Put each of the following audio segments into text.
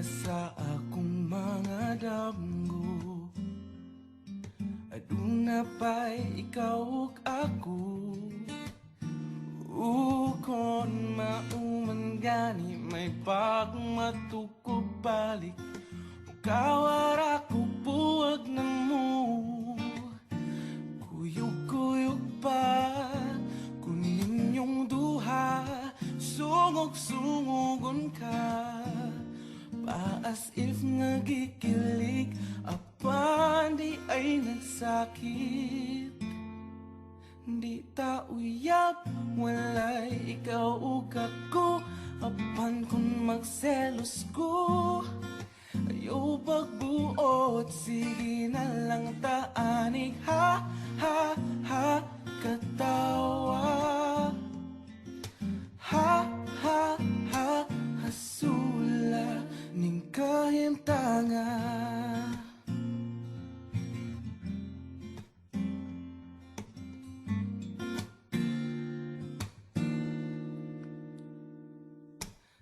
sa akong mga damgo. Aduna pa'y ikaw ako Ukon mauman gani may pagmatukog balik. Kawara Paas if nagikilig Apan di ay nagsakit Di ta uyab Walay ikaw ug ako Apan kung magselos ko. Ayaw pagbuot Sige na lang taanig Ha, ha,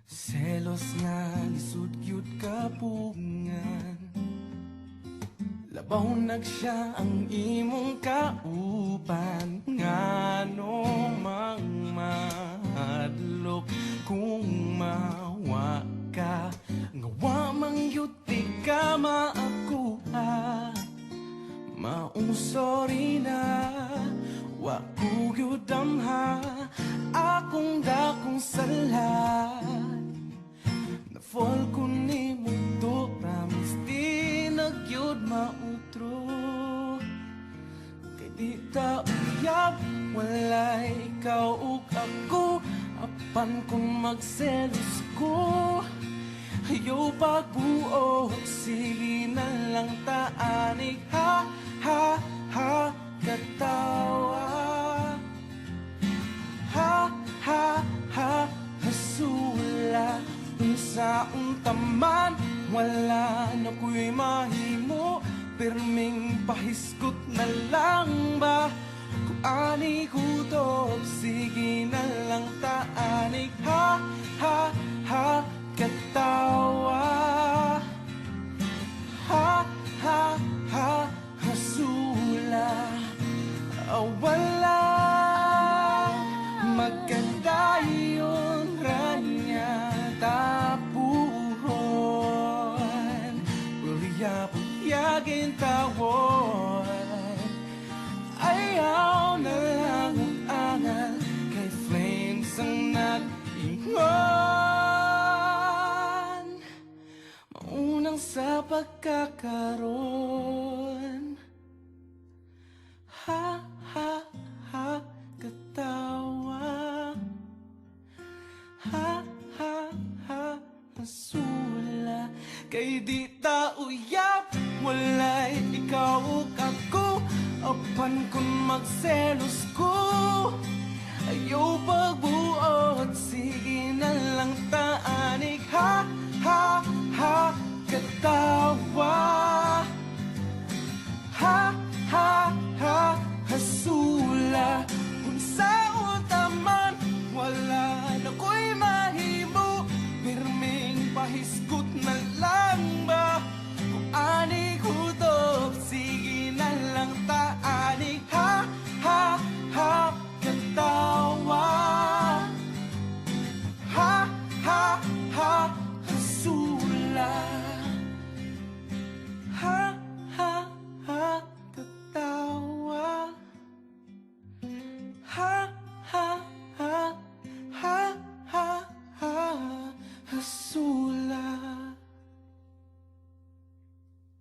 Selos nga lisod cute kapungan Labaw nagsiya ang imong kaupan Ngano mang mahadlok kung mawa ka? Ngawa mang yuti ka maakuha Maong sorry na ikaw ug ako Apan kung magselos ko. Ayaw pagbuo Sige na lang taanig. Ha, ha, ha Katawa. Ha, ha, ha Hasula. Unsa untaman Wala na ko'y mahimo. Perming pahiskot na lang ba Kung ani hutog Sige na lang taanig. Ha, ha, ha Katawa. Ha, ha, ha Hasula. Ah, Wala Magkadayon Ranya Tapuhon. Ulya-pulyagin tawon Ayaw na lang ang angal Kay flames ang nag-ingon Maunang sa pagkakaroon. Ha, ha, ha, katawa. Ha, ha, ha, masula Kay di ta uyab Walay ikaw Apan kun magselos ko Ayaw pagbuo at sige na lang taanig. Ha, ha, ha, katawa. Ha, ha, ha, hasula. Kung sa utaman wala na ko'y mahimo. Pirming pahiskot na lang.